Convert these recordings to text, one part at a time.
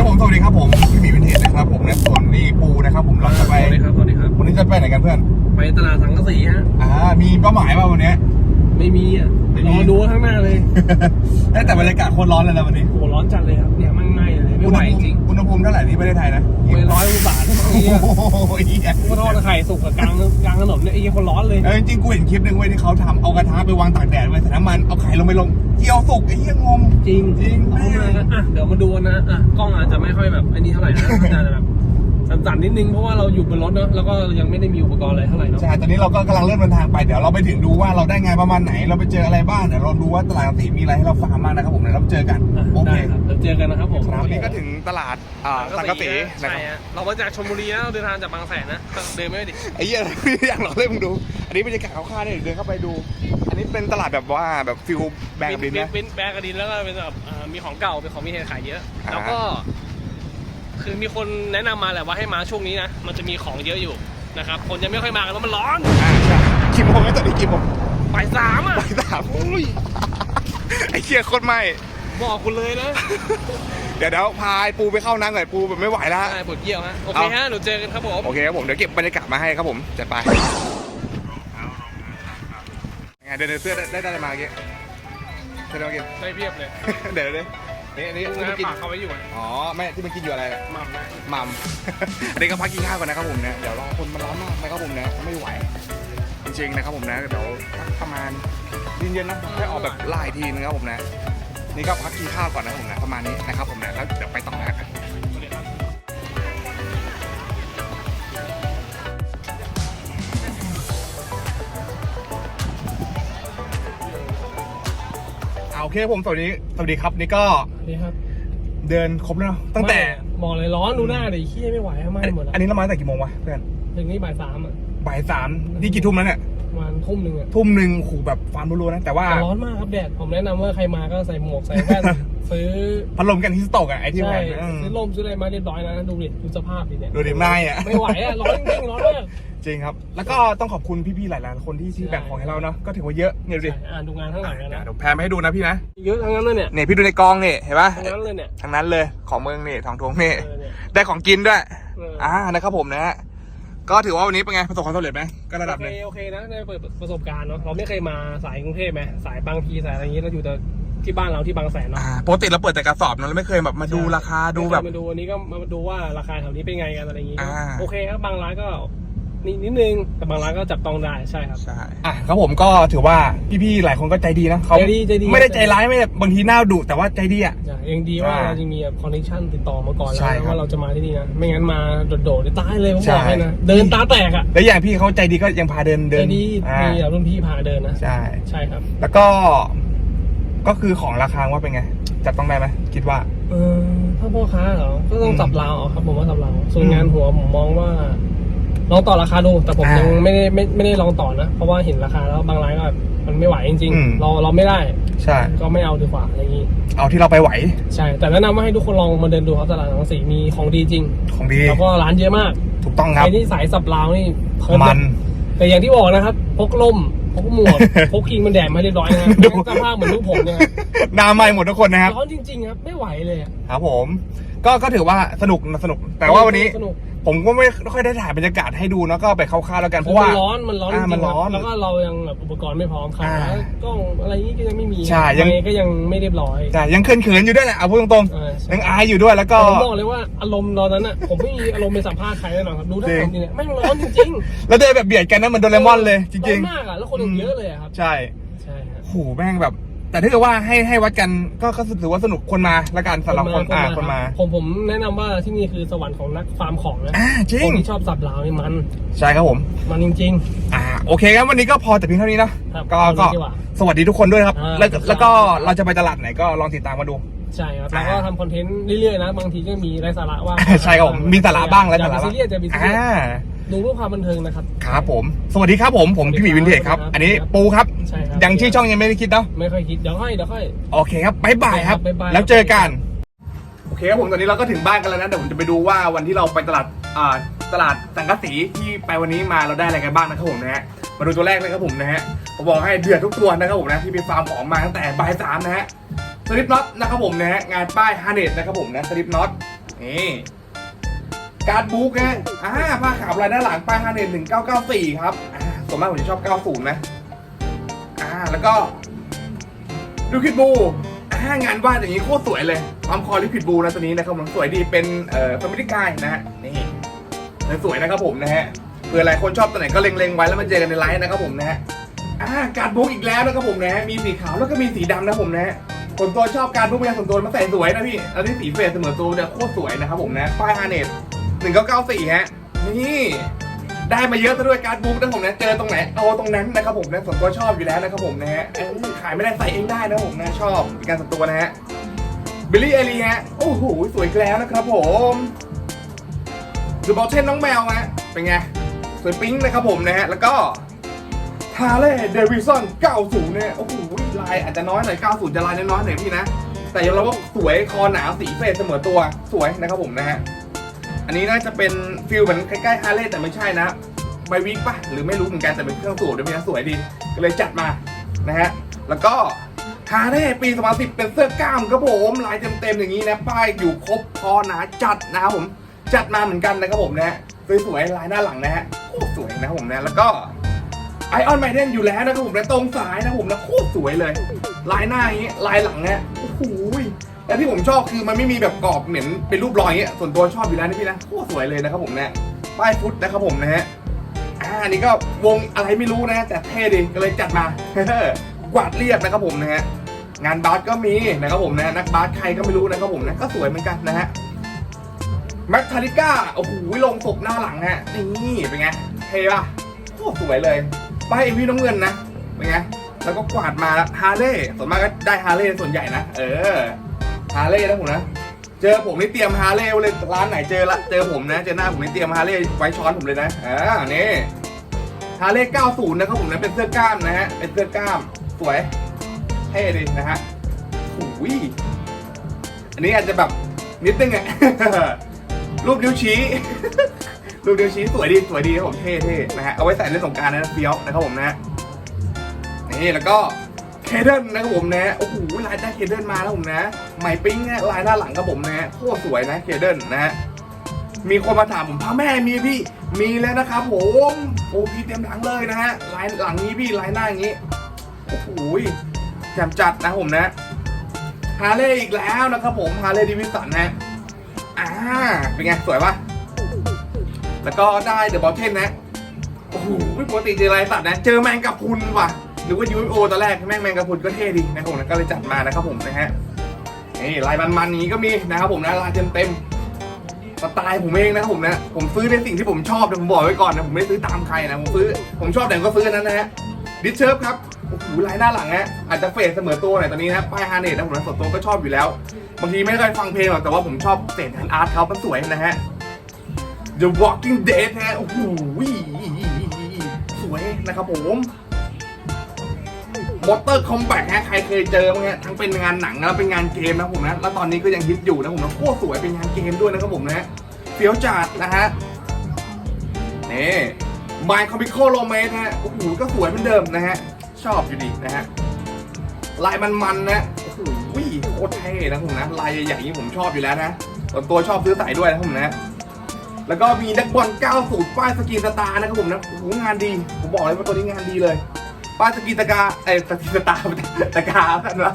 ครับผมสวัสดีครับผมพี่หมีวินเทจนะครับผมนะส่วนนี้ปูนะครับ ผมเราจะไปสวัสดีครับสวัสดีครับวันนี้จะไปไหนกันเพื่อนไปตลาดสังกะสีฮะอ่ามีเป้าหมายป่าวันนี้ไม่มีอะไม่มีรอดูข้างหน้าเลย เอ้ยแต่บรรยากาศโคตรร้อนเลยนะวันนี้โหร้อนจัดเลยครับเนี่ยมันไหม้เลย ไม่ไหวจริงอุณหภูมิเท่าไหร่ที่ประเทศไทยนะไปร้อยกว่าบาทโอ้เฮียโหเหี้ยกูทอดไข่สุกกับกลางกลางถนนเนี่ยไอ้เหี้ยคนร้อนเลยเออจริงๆกูเห็นคลิปหนึ่งเว้ยที่เขาทำเอากระทะไปวางตากแดดไว้ใส่น้ำมันเอาไข่ลงไปลงเจียวสุกไอ้เหี้ยงงจริงจริงเอามากันอะเดี๋ยวมาดูกันนะอะกล้องอาจจะไม่ค่อยแบบอันนี้เท่าไหร่นะอาจจะแบบ สั่นๆนิดนึงเพราะว่าเราอยู่บนรถเนอะแล้วก็ยังไม่ได้มีอุปกรณ์อะไรเท่าไหร่เนาะใช่ตอนนี้เราก็กำลังเริ่มเดินทางไป เดี๋ยวเราไปถึงดูว่าเราได้งานประมาณไหน เราไปเจออะไรบ้าง เดี๋ยวเราดูว่าตลาดสีมีอะไรให้เราฟาร์มบ้างนะครับผมเดี๋ยวเราเจอกัน อะโอเคได้ครับเดี๋ยวเจอกันนะครับผมครับวันนี้ก็ถึงตลาดอ่าสังกะสีนะใช่ครับ ฮะเรามาจากชลบุรีนะเราเดินทางจากบางแสนนะเดินไม่ได้ดิ ไอ้เหี้ย อยากหลอกเล่นมึงดู อันนี้บรรยากาศคร่าวๆเนี่ยเดินเข้าไปดู อันนี้เป็นตลาดแบบว่าแบบฟิลแบงก์ดินนะ เป็นแบกกระดินแล้วก็เป็นแบบอ่ามีของเก่าเป็นของมีเหตุขายเยอะ อ่า แล้วก็ คือมีคนแนะนำมาแหละว่าให้มาช่วงนี้นะ มันจะมีของเยอะอยู่นะครับ คนยังไม่ค่อยมากันแล้วมันร้อนอ่าใช่กี่โมงนะตอนนี้กี่โมงบ่ายสามอะ บ่ายสามอุ้ยไอ้เหี้ยโคตรไหมบอกคุณเลยนะ เดี๋ยวเดี๋ยวพายปูไปเข้าน้ำหน่อยปูแบบไม่ไหวแล้ว ได้ปวดเยี่ยวฮะ โอเคเอาฮะเดี๋ยวเจอกันครับผม โอเคครับผม เดี๋ยวเก็บบรรยากาศมาให้ครับผม จัดไปไงเดินเดินเสื้อได้ได้ได้มาเมื่อกี้เสื้อได้มาเมื่อกี้ ได้เพียบเลย เดี๋ยวเดี๋ยว นี่อันนี้ลูกที่นะมันกินฝากเขาไว้อยู่อะอ๋อไม่ที่มันกินอยู่อะไรหม่ำนะหมัม อันนี้ก็พักกินข้าวก่อนนะครับผมนะ เดี๋ยวรอคนมันร้อนมากนะครับผมนะ ไม่ไหว จริงๆนะครับผมนะ เดี๋ยวพักประมาณเย็นๆนะค่อยออกแบบไล่ทีนึงครับผมนะ นี่ก็พักกินข้าวก่อนนะครับผมนะประมาณนี้นะครับผมนะแล้วเดี๋ยว เอาโอเคผมสวัสดีสวัสดีครับนี่ก็นี่ครับเดินครบแล้วเนอะตั้งแต่ ไม่บอกเลยร้อนดูหน้าดิขี้ยไม่ไหวไหมหมดอัอะนนี้เรามาตั้งแต่กี่โมงวะเพื่อนถึงนี่บ่ายสามอะบ่ายสามนี่กี่ทุ่มแล้วเนี่ยประมาณทุ่มหนึ่งอะทุ่มหนึ่งขู่แบบฟาร์มรัวๆนะแต่ว่า แต่ร้อนมากครับแดดผมแนะนำว่าใครมาก็ใส่หมวกใส่แว่น ซื้อพัดลมกันที่สโตกอะไอที่ใช่แหวนอืมซื้อลมซื้ออะไรมาเรียบร้อยนะดูดิดูสภาพดิเนี่ยดูดินายอะ ไม่ไหวอะร้อนจริงๆร้อนมากจริงครับ แล้วก็ต้องขอบคุณพี่ๆ หลายๆ คนที่ที่ใช่แบ่งของให้เราเนาะ ก็ถือว่าเยอะเนี่ยดูดิใช่อ่านดูงานข้างหลังกันเดี๋นะยวแพนมาให้ดูนะพี่นะ เยอะทั้งนั้นเลยเนี่ยเนี่ยพี่ดูในกองเนี่ยเห็นปะทั้งนั้นเลยเนี่ยทั้งนั้นเลย ของเมืองนี่ทองทงนี่เออเนี่ยได้ของกินด้วยเอออ่า นะครับผมนะฮะ ก็ถือว่าวันนี้เป็นไงประสบความสำเร็จไหม ก็ระดับหโอนึ่เคงโอเคนะได้เปิดประสบการณ์เนาะเราไม่เคยมาสายกรุงเทพไหมสายบางพีสายอะไรอย่างงี้เราอยู่แต่ ที่บ้านเราที่บางแสนเนาะอ่าปกติเราเปิดแต่กระสอบเนอะเราไม่เคยแบบมาดูราคาดูแบบ มาดูวันนี้ก็มาดูว่าราคาแถวนี้เป็นไงกันอะไรอย่างงี้อ่า โอเคครับบางร้านก็นิดนิดนึงแต่บางร้านก็จับต้องได้ใช่ครับ ใช่ อะครับผมก็ถือว่าพี่ๆหลายคนก็ใจดีนะเขาใจดีใจดี ไม่ได้ใจร้ายไม่ได้บางทีหน้าดุแต่ว่าใจดีอะใช่ยังดีว่าอ่าเราจะมีคอนเนคชั่นติดต่อมาก่อนแล้วใช่ครับว่าเราจะมาที่นี่นะไม่งั้นมาโดดๆจะตายเลยผมใช่บอกให้นะเดินตาแตกอะแล้วอย่างพี่เขาใจดีก็ยังพาเดินเดิใจนดีอ่ามีแบบรุ่นพี่พาเดินนะใช่ ใช่ครับ แล้วก็ ก็คือของราคาว่าเป็นไงจับต้องได้ไหมคิดว่า เออถ้าพ่อค้าเหรอ ก็ต้องอืมสับราวเอาครับผมว่าสับราวส่วนอืมงานหัวผมมองว่าลองต่อราคาดู แต่ผมอ่ายัยังไม่ได้ไม่ไม่ได้ลองต่อนะ เพราะว่าเห็นราคาแล้วบางร้านก็แบบมันไม่ไหวจริงอืมๆเราเราไม่ได้ ใช่ ก็ไม่เอาดีกว่าอะไรอย่างงี้ เอาที่เราไปไหว ใช่ แต่แนะนำว่าให้ทุกคนลองมาเดินดูครับตลาดหนังสีมีของดีจริง ของดี แล้วก็ร้านเยอะมาก ถูกต้องคใครัรบที่สายสับราวนี่เพลิมัน แต่อย่างที่บอกนะครับ พกล่ม พกหมวกพกครีมมันแดดมาเรียบร้อยนะดูสภาพเหมือนลูกผมเนี่ยครับหน้าไหม้หมดทุกคนนะครับร้อนจริงๆครับไม่ไหวเลยอะ ครับผม ก็ก็ถือว่าสนุกนะสนุก แต่ว่าวันนี้สนุกผมก็ไม่ค่อยได้ถ่ายบรรยากาศให้ดูเนอะก็ไปคร่าวๆแล้วกันเพราะว่า มันร้อนมันร้อนจอ่าริงๆมันร้อนคบแล้วก็เรายังแบบอุปกรณ์ไม่พร้อมครับอ่ากล้องอะไรนี้ก็ยังไม่มีใช่ยัง ไมค์ก็ยังไม่เรียบร้อยใช่ยังเขินๆอยู่ด้วยแหละเอาพูดตรงเออๆใช่ยังอายอยู่ด้วยแล้วก็ ผมบอกเลยว่าอารมณ์ตอนนั้นอะ ผมไม่มีอารมณ์ไปสัมภาษณ์ใครแน่นอนครับดูได้จริง จริงๆเนี่ยไม่งร้อนจริงแล้วเดินแบบเบียดกันนะเหมันโดเรมอนเลย จร้ริองนมากอะแล้วคนอื่นเยอะเลยอะครับ ๆ ใช่ใช่ครับโหแม่งแบบ แต่ถ้าเกิดว่าให้ให้วัดกันก็ก็ถือว่าสนุกคนมาละกันสำหรับคนอ่าคนมา ผมผมแนะนำว่าที่นี่คือสวรรค์ของนักฟาร์มของนะอ่าจริคง นที่ชอบสับลาวนี่มัน ใช่ครับผม มันจริง อ่าโอเคครับวันนี้ก็พอแต่เพียงเท่านี้นะครับก็เอาก็ดีกว่าสวัสดีทุกคนด้วยครับ อ่าแล้วครับ แล้วก็เราจะไปตลาดไหนก็ลองติดตามมาดู ๆ ใช่ครับอ่าแล้วก็ทำคอนเทนต์เรื่อยๆนะ บางทีก็มีไร้สาระว่างใช่ครับผมมีสาระบ้างและอย่สาระไปบ้างซีเรียสอย่าไปซีเรียอ่าส ดูเพื่อความบันเทิงนะครับ ครับผม สวัสดีครับผม ผมพี่หมีวินเทจครับครับ อันนี้ปูครับ ใช่ครับยังชื่อช่องยังไม่ได้คิดเนาะ ไม่ค่อยคิด เดี๋ยวค่อย เดี๋ยวค่อย โอเคครับบ๊ายบายครับ บ๊ายบาย แล้วเจอกัน โอเคครับผม ตอนนี้เราก็ถึงบ้านกันแล้วนะ เดี๋ยวผมจะไปดูว่าวันที่เราไปตลาด อ่า ตลาดสังกะสีที่ไปวันนี้มาเราได้อะไรกันบ้างนะครับผมนะฮะ มาดูตัวแรกเลยครับผมนะฮะ ผมบอกให้เดือดทุกตัวนะครับผมนะที่ไปฟาร์มของมาตั้งแต่บ่ายสามนะฮะสลิปน็อตนะครับผมนะฮะ งานป้ายฮาร์เนตนะครับผมนะสลิปน็อตนี่ การ์ดบุ๊กนะอ่าผ้าขาวลายด้านหลังป้ายฮาเนตหนึ่งเก้าเก้าสี่ครับอ่าส่วนมากผมจะชอบเก้าศูนย์ไหมอ่าแล้วก็ดูคิดบูอ่างานวาดอย่างนี้โคตรสวยเลยความคอลิคิดบูนะตัวนี้นะครับผมสวยดีเป็นเอ่อฟมิลี่กายนะฮะนี่สวยนะครับผมนะฮะเผื่อหลายคนชอบตัวไหนก็เล็งๆไว้แล้วมาเจอกันในไลฟ์นะครับผมนะฮะอ่าการบุ๊กอีกแล้วนะครับผมนะมีสีขาวแล้วก็มีสีดำนะผมนะฮะส่วนตัวชอบการบุ๊กเป็นส่วนตัวมาใส่สวยนะพี่อันนี้สีเฟสเสมอตัวเนี่ยโคตรสวยนะครับผมนะป้ายฮาเนส 1994 ฮะ นี่ ได้มาเยอะซะด้วยการบุ๊กนะผมนะเจอตรงไหนเอาตรงนั้นนะครับผมนะส่วนตัวชอบอยู่แล้วนะครับผมนะฮะขายไม่ได้ใส่เองได้นะผมนะชอบเป็นการส่วนตัวนะฮะบิลลี่เอลีฮะโอ้โหสวยแล้วนะครับผมดูบอลเทนน้องแมวฮะเป็นไงสวยปิ๊งนะครับผมนะฮะแล้วก็ทาเล่เดวิสันเก้าสูงเนี่ยโอ้โหลายอาจจะน้อยหน่อยเก้าสูงจะลายน้อยหน่อยพี่นะ แต่ยอมรับว่าสวยคอหนาสีเฟสเสมอตัวสวยนะครับผมนะฮะ อันนี้น่าจะเป็นฟิลเหมือนใกล้ๆฮาร์เลย์แต่ไม่ใช่นะไบวิกปะหรือไม่รู้เหมือนกันแต่เป็นเครื่องสูบด้วยพี่นะสวยดี ก็เลยจัดมานะฮะแล้วก็ฮาร์เลย์ปี 2010 เป็นเสื้อกล้ามครับผมลายเต็มๆอย่างนี้นะป้ายอยู่ครบคอหนาจัดนะครับผมจัดมาเหมือนกันนะครับผมนะฮะสวยๆลายหน้าหลังนะฮะโอ้สวยนะครับผมนะแล้วก็ไอออนไมเดนอยู่แล้วนะครับผมและตรงสายนะผมนะโคตรสวยเลย ลายหน้าอย่างเงี้ลายหลังเนี่ย ยและที่ผมชอบคือมันไม่มีแบบกรอบเหมือนเป็นรูปรอยอย่างเงี้ยส่วนตัวชอบอยู่แล้วนะพี่นะโคตรสวยเลยนะครับผมนะป้ายฟุตนะครับผมนะฮะอ่านนี้ก็วงอะไรไม่รู้นะแต่เท่ดีก็เลยจัดมากวาดเรียบนะครับผมนะฮะงานบาสก็มีนะครับผมนะนักบาสใครก็ไม่รู้นะครับผมนะก็สวยเหมือนกันนะฮะแมคทาริก้าโอ้โหลงศพหน้าหลังฮะนี่เป็นไงเท่ป่ะโคตรสวยเลยป้ายเอ็มวีน้ำเงินนะเป็นไง แล้วก็กวาดมาฮาร์เลย์ส่วนมากก็ได้ฮาร์เลย์ส่วนใหญ่นะ เออฮาร์เลย์นะผมนะ เจอผมนี่เตรียมฮาร์เลย์เลยร้านไหนเจอละเจอผมนะ เจอหน้าผมนี่เตรียมฮาร์เลย์ไว้ช้อนผมเลยนะอ่านี่ฮาร์เลย์90 นะครับผมนะเป็นเสื้อกล้ามนะฮะเป็นเสื้อกล้ามสวยเท่ดีนะฮะโอ้ยอันนี้อาจจะแบบนิดนึงอะรูปนิ้วชี้ รูปนิ้วชี้สวยดีสวยดีครับผมเท่ๆนะฮะเอาไว้ใส่เล่นสงการนะเฟี้ยวนะครับผมนะ นี่แล้วก็เคเดนนะครับผมนะโอ้โหลายได้เคเดนมาแล้วผมนะใหมปิ้งนะลายด้านหลังครับผมนะโคตรสวยนะเคเดนนะฮะมีคนมาถามผมพ่อแม่มีพี่มีแล้วนะครับผมโอ้พี่เต็มหลังเลยนะฮะลายหลังนี้พี่ลายหน้าอย่างนี้โอ้โหแจ่มจัดนะผมนะฮาร์เลย์อีกแล้วนะครับผมฮาร์เลย์ดิวิสันนะอ่าเป็นไงสวยปะแล้วก็ได้เดอะบอลเทนนะโอ้โหปกติเจออะไรสัตว์นะ เจอแมงกะพรุนว่ะ หรือว่ายูโอตอนแรกแม่งแมงกะพรุนก็เท่ดีนะครับผมก็เลยจัดมานะครับผมนะฮะนี่ลายมันๆนี้ก็มีนะครับผมนะลายเต็มๆสไตล์ผมเองนะครับผมนะผมซื้อในสิ่งที่ผมชอบนะผมบอกไว้ก่อนนะผมไม่ซื้อตามใครนะผมซื้อผมชอบไหนก็ซื้อนนั้นนะฮะดิเชิร์ฟครับโอ้โหลายหน้าหลังฮะอาจจะเฟดเสมอตัวหน่อยตอนนี้นะป้ายฮาร์เนตนะผมนะส่วนตัวก็ชอบอยู่แล้วบางทีไม่ได้ฟังเพลงหรอกแต่ว่าผมชอบเศษแฮนอาร์ตเขามันสวยนะฮะ The Walking Dead ฮะโอ้โหสวยนะครับผม มอเตอร์คอมแบทฮะใครเคยเจอมั้งฮะทั้งเป็นงานหนังแล้วเป็นงานเกมนะผมนะแล้วตอนนี้ก็ยังฮิตอยู่นะผมนะโคตรสวยเป็นงานเกมด้วยนะครับผมนะเฟี้ยวจัดนะฮะนี่ My Comical Romance ฮะโอ้โหก็สวยเหมือนเดิมนะฮะชอบอยู่ดีนะฮะลายมันๆนะโอ้โหโคตรเท่นะผมนะลายใหญ่ๆอย่างนี้ผมชอบอยู่แล้วนะส่วนตัวชอบซื้อใส่ด้วยนะผมนะแล้วก็มีนักบอล 90 ป้ายสกรีนสตาร์นะครับผมนะโอ้โหงานดี ผมบอกเลยว่าตัวนี้งานดีเลย ป้ายสกรีนตะกาเอ้ยสกรีนสตาตะกาท่านะ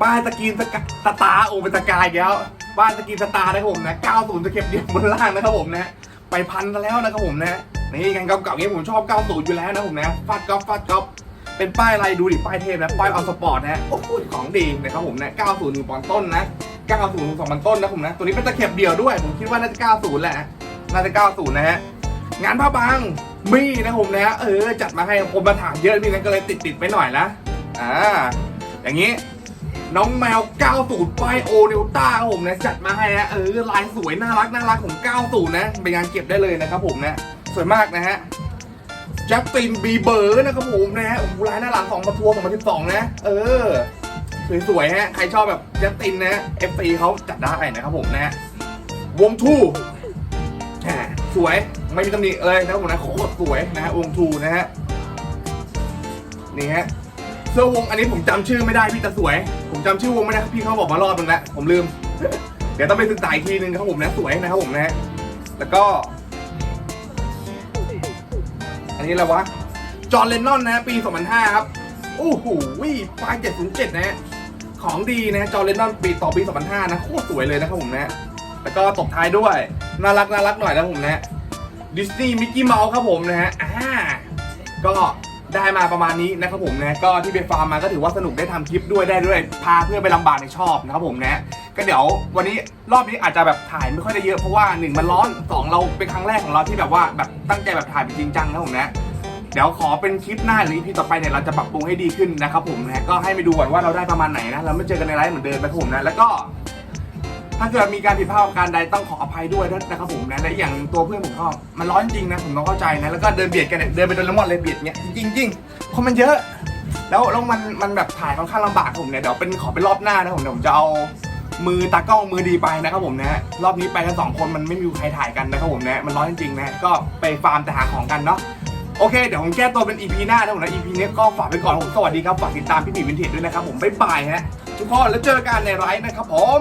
ป้ายสกรีนสกาสตาโอ้เป็นตะกาอีกแล้วป้ายสกรีนสตาร์นะผมนะ90จะเก็บเดียวบนล่างนะครับผมนะไปพันกันแล้วนะครับผมนะนี่งานเก่าๆนี้ผมชอบ90อยู่แล้วนะผมนะฟาดก๊อฟฟาดก๊อฟเป็นป้ายอะไรดูดิป้ายเทพนะป้ายออสปอร์ตนะโอ้โหของดีนะครับผมนะ90ถึงปอนต้นนะ90ถึง2มันต้นนะผมนะตัวนี้เป็นตะเข็บเดี่ยวด้วย ผมคิดว่าน่าจะ90แหละน่าจะ90นะฮะงานผ้าบาง มีนะผมนะ เออ จัดมาให้ผมมาถามเยอะนี่นะก็เลยติดติดไปหน่อยนะอ่าอย่างนี้ น้องแมว 90ป้ายโอเนลต้าครับผมนะจัดมาให้นะเออลายสวยน่ารักน่ารักของ 90 นะเป็นงานเก็บได้เลยนะครับผมนะสวยมากนะฮะจัสตินบีเบอร์นะครับผมนะฮะโอ้โหลายน้าหลังประทัวร์2012นะ เออสวยๆฮะใครชอบแบบจัสตินนะ FC เขาจัดได้นะครับผมนะวงทูอ่าสวย ไม่มีตำหนิเลยนะครับผมนะโคตรสวยนะฮะวงทูนะฮะนี่ฮะเสื้อวงอันนี้ผมจำชื่อไม่ได้พี่แต่สวย ผมจำชื่อวงไม่ได้พี่เขาบอกมารอบนึงแล้วผมลืม เดี๋ยวต้องไปศึกษาอีกทีนึงครับผมนะสวยนะครับผมนะ แล้วก็ อันนี้อะไรวะจอร์นเลนนอนนะปี 2005 ครับโอ้โหวิปลาย707 นะฮะของดีนะจอร์นเลนนอนปีต่อปี 2005 นะโคตรสวยเลยนะครับผมนะ แล้วก็ตบท้ายด้วย น่ารักน่ารักหน่อยนะครับผมนะ ดิสนีย์มิกกี้เมาส์ครับผมนะฮะอ่าก็ได้มาประมาณนี้นะครับผมนะก็ที่ไปฟาร์มมาก็ถือว่าสนุกได้ทำคลิปด้วยได้ด้วย พาเพื่อนไปลำบากในชอบนะครับผมนะก็เดี๋ยววันนี้รอบนี้อาจจะแบบถ่ายไม่ค่อยได้เยอะเพราะว่าหนึ่งมันร้อนสองเราเป็นครั้งแรกของเราที่แบบว่าแบบตั้งใจแบบถ่ายเป็นจริงจังนะครับผมนะเดี๋ยวขอเป็นคลิปหน้าหรือ EP ต่อไปเนี่ยเราจะปรับปรุงให้ดีขึ้นนะครับผมนะก็ให้ไปดูก่อนว่าเราได้ประมาณไหนนะเราไม่เจอกันในไลฟ์เหมือนเดิมนะครับผมนะแล้วก็ ถ้าเกิดมีการผิดพลาดประการใดต้องขออภัยด้วยนะครับผมนะและอย่างตัวเพื่อนผมก็มันร้อนจริงนะผมต้องเข้าใจนะแล้วก็เดินเบียดกันเนี่ยเดินไปโดนละมอนเลยเบียดเนี้ยจริงจริงเพราะมันเยอะ แล้วแล้วมันมันแบบถ่ายค่อนข้างลำบากผมเนี่ยเดี๋ยวเป็นขอเป็นรอบหน้านะผมเดี๋ยวผมจะเอามือตากล้องมือดีไปนะครับผมนะรอบนี้ไปกันสองคนมันไม่มีใครถ่ายกันนะครับผมนะมันร้อนจริงๆนะก็ไปฟาร์มแต่หาของกันเนาะโอเค เดี๋ยวผมแก้ตัวเป็น EP หน้านะผมนะ EP นี้ก็ฝากไปก่อนผมสวัสดีครับ ฝากติดตามพี่หมีวินเทจด้วยนะครับผม บ๊ายบายฮะทุกคนแล้วเจอกันในไลฟ์นะครับผม